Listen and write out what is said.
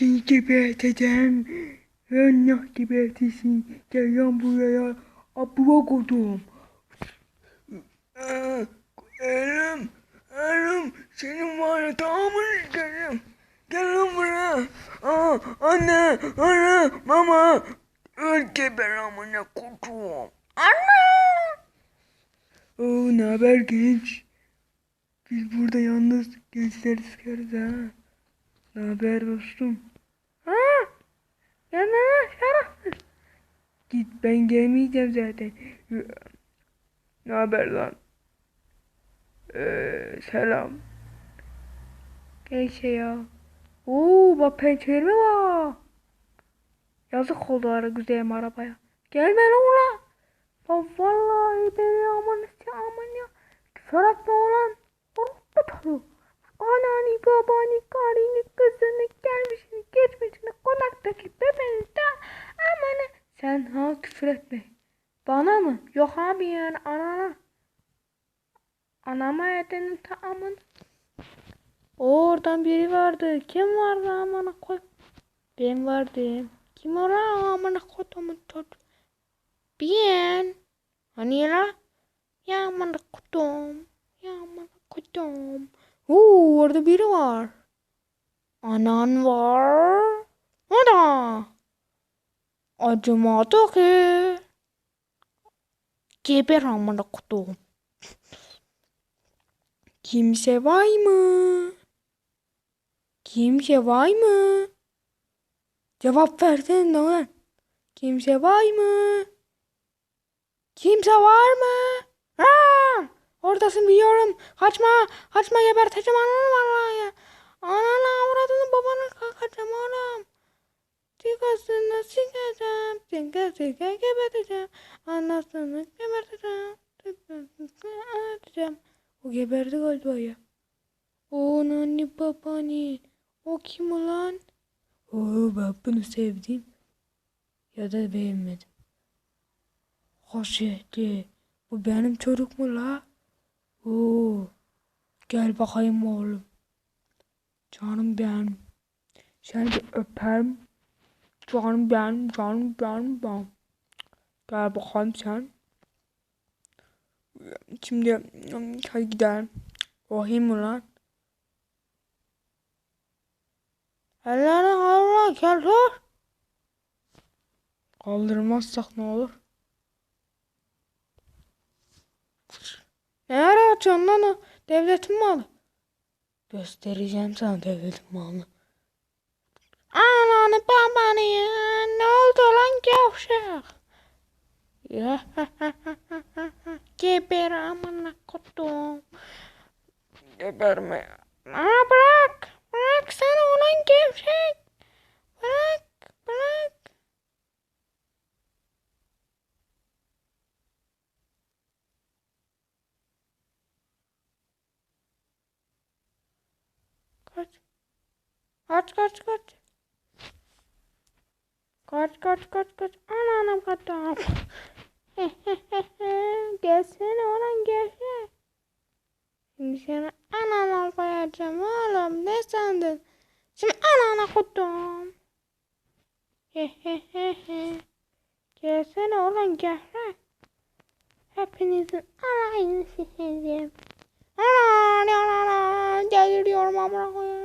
Seni geberteceğim. Allah gebertesin. Gel lan buraya. Abla kodum. Elim, elim, senin var ya tamamını sikerim. Gel lan buraya. Aa, anne, anne, mama. Öl geber amına kodum. Anne. Oo, ne haber genç? Biz burada yalnız gençler sıkarız ha. Ne haber dostum? Ha? Ya ne şerefsiz. Git ben gelmeyeceğim zaten. Ne haber lan? Ee, selam. Neyse ya. Oo bak pençeli mi var? Yazık oldu ara güzelim arabaya. Gelme lan ulan. Bak vallahi beni aman aman ya. Küfür etme ulan. Orospu tadı. Anani babani karını Ha küfür etme. Bana mı? Yok abi yani anana. Anama edenin tamamını. Oradan biri vardı. Kim vardı amına koy? Ben vardım. Kim o lan amına kodumun çocuğu? Ben. Hani la? Ya amına kodum. Ya amına kodum. Oo orada biri var. Anan var. O da. Acımadı ki. Geber amına kodum. Kimse var mı? Kimse var mı? Cevap versene lan. Kimse var mı? Kimse var mı? Aa! Oradasın biliyorum. Kaçma. Kaçma geberteceğim ananı vallahi. Ananı avradını babanı kakacağım oğlum. Çıkasını Sike sike geberteceğim. Anasını geberteceğim. Atacağım. O geberdi galiba ya. O nani babani. O kim ulan? Oo ben bunu sevdim. Ya da beğenmedim. Haşetli. Bu benim çocuk mu la? Oo. Gel bakayım oğlum. Canım benim. Seni bir öperim. Canım benim, canım benim ben. Gel bakalım sen. Şimdi hadi gidelim. Vahim ulan. Ellerini kaldır gel dur. Kaldırmazsak ne olur? Ne ara açıyorsun lan o? Devletin malı. Göstereceğim sana devletin malını. Ananı babanı ya. Ne oldu lan gevşek? Ya Geber amına kodum. Geberme ya. Aa bırak. Bırak sana olan gevşek. Bırak. Bırak. Kaç. Kaç kaç kaç. Kaç kaç kaç kaç. Ananım kaçtım. Gelsene olan gelsene. Şimdi seni anana koyacağım oğlum. Ne sandın? Şimdi anana koydum. Gelsene olan gelsene. Hepinizin anayını sikeceğim. Ana ana ana deliriyorum amına koyayım.